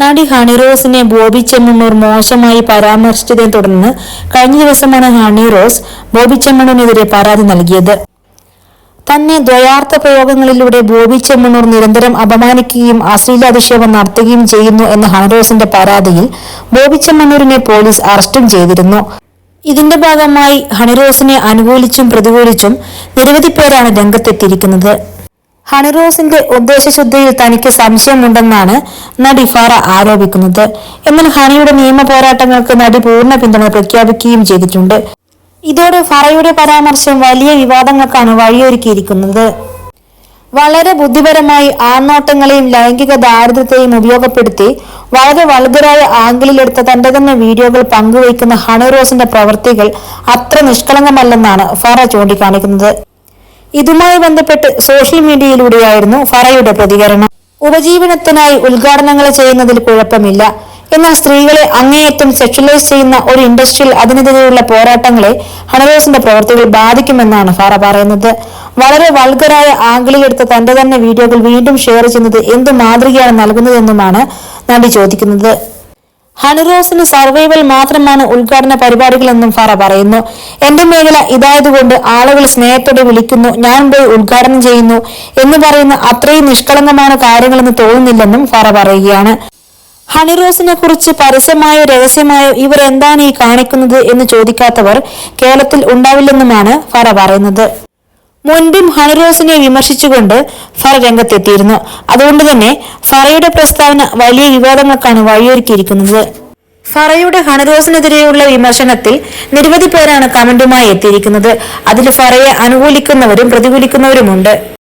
നടി ഹണി റോസിനെ ബോബി ചെമ്മണ്ണൂർ മോശമായി പരാമർശിച്ചതിനെ തുടർന്ന് കഴിഞ്ഞ ദിവസമാണ് ഹണി റോസ് ബോബി ചെമ്മണ്ണൂരിനെതിരെ പരാതി നൽകിയത്. തന്നെ ദ്വയാർത്ഥ പ്രയോഗങ്ങളിലൂടെ ബോബി ചെമ്മണ്ണൂർ നിരന്തരം അപമാനിക്കുകയും അശ്ലീലാധിക്ഷേപം നടത്തുകയും ചെയ്യുന്നു എന്ന ഹണിറോസിന്റെ പരാതിയിൽ ബോബി ചെമ്മണ്ണൂരിനെ പോലീസ് അറസ്റ്റും ചെയ്തിരുന്നു. ഇതിന്റെ ഭാഗമായി ഹണിറോസിനെ അനുകൂലിച്ചും പ്രതികൂലിച്ചും നിരവധി പേരാണ് രംഗത്തെത്തിയിരിക്കുന്നത്. ഹണിറോസിന്റെ ഉദ്ദേശശുദ്ധിയിൽ തനിക്ക് സംശയമുണ്ടെന്നാണ് നടി ഫാറ ആരോപിക്കുന്നത്. എന്നാൽ ഹണിയുടെ നിയമ പോരാട്ടങ്ങൾക്ക് നടി പൂർണ പിന്തുണ പ്രഖ്യാപിക്കുകയും ചെയ്തിട്ടുണ്ട്. ഇതോടെ ഫറയുടെ പരാമർശം വലിയ വിവാദങ്ങൾക്കാണ് വഴിയൊരുക്കിയിരിക്കുന്നത്. വളരെ ബുദ്ധിപരമായി ആൺനോട്ടങ്ങളെയും ലൈംഗിക ദാരിദ്ര്യത്തെയും ഉപയോഗപ്പെടുത്തി വളരെ വലുതരായ ആംഗിളിലെടുത്ത തന്റെ തന്നെ വീഡിയോകൾ പങ്കുവയ്ക്കുന്ന ഹണിറോസിന്റെ പ്രവൃത്തികൾ അത്ര നിഷ്കളങ്കമല്ലെന്നാണ് ഫറ ചൂണ്ടിക്കാണിക്കുന്നത്. ഇതുമായി ബന്ധപ്പെട്ട് സോഷ്യൽ മീഡിയയിലൂടെയായിരുന്നു ഫറയുടെ പ്രതികരണം. ഉപജീവനത്തിനായി ഉദ്ഘാടനങ്ങൾ ചെയ്യുന്നതിൽ കുഴപ്പമില്ല. എന്നാൽ സ്ത്രീകളെ അങ്ങേയറ്റം സെക്ഷലൈസ് ചെയ്യുന്ന ഒരു ഇൻഡസ്ട്രിയിൽ അതിനെതിരെയുള്ള പോരാട്ടങ്ങളെ ഹണറോസിന്റെ പ്രവർത്തികൾ ബാധിക്കുമെന്നാണ് ഫാറ പറയുന്നത്. വളരെ വൾഗറായ ആംഗിളിലെടുത്ത തന്റെ തന്നെ വീഡിയോകൾ വീണ്ടും ഷെയർ ചെയ്യുന്നത് എന്ത് മാതൃകയാണ് നൽകുന്നതെന്നുമാണ് നടി ചോദിക്കുന്നത്. ഹണിറോസിന് സർവൈവൽ മാത്രമാണ് ഉദ്ഘാടന പരിപാടികളെന്നും ഫറ പറയുന്നു. എന്റെ മേഖല ഇതായതുകൊണ്ട് ആളുകൾ സ്നേഹത്തോടെ വിളിക്കുന്നു ഞാൻ പോയി ഉദ്ഘാടനം ചെയ്യുന്നു എന്ന് പറയുന്ന അത്രയും നിഷ്കളങ്കമാണ് കാര്യങ്ങളെന്ന് തോന്നുന്നില്ലെന്നും ഫറ പറയുകയാണ്. ഹണിറോസിനെ കുറിച്ച് പരസ്യമായോ രഹസ്യമായോ ഇവർ എന്താണ് ഈ കാണിക്കുന്നത് എന്ന് ചോദിക്കാത്തവർ കേരളത്തിൽ ഉണ്ടാവില്ലെന്നുമാണ് ഫറ പറയുന്നത്. മുൻപും ഹണിറോസിനെ വിമർശിച്ചുകൊണ്ട് ഫറ രംഗത്തെത്തിയിരുന്നു. അതുകൊണ്ട് തന്നെ ഫറയുടെ പ്രസ്താവന വലിയ വിവാദങ്ങൾക്കാണ് വഴിയൊരുക്കിയിരിക്കുന്നത്. ഫറയുടെ ഹണിറോസിനെതിരെയുള്ള വിമർശനത്തിൽ നിരവധി പേരാണ് കമന്റുമായി എത്തിയിരിക്കുന്നത്. അതിൽ ഫറയെ അനുകൂലിക്കുന്നവരും പ്രതികൂലിക്കുന്നവരുമുണ്ട്.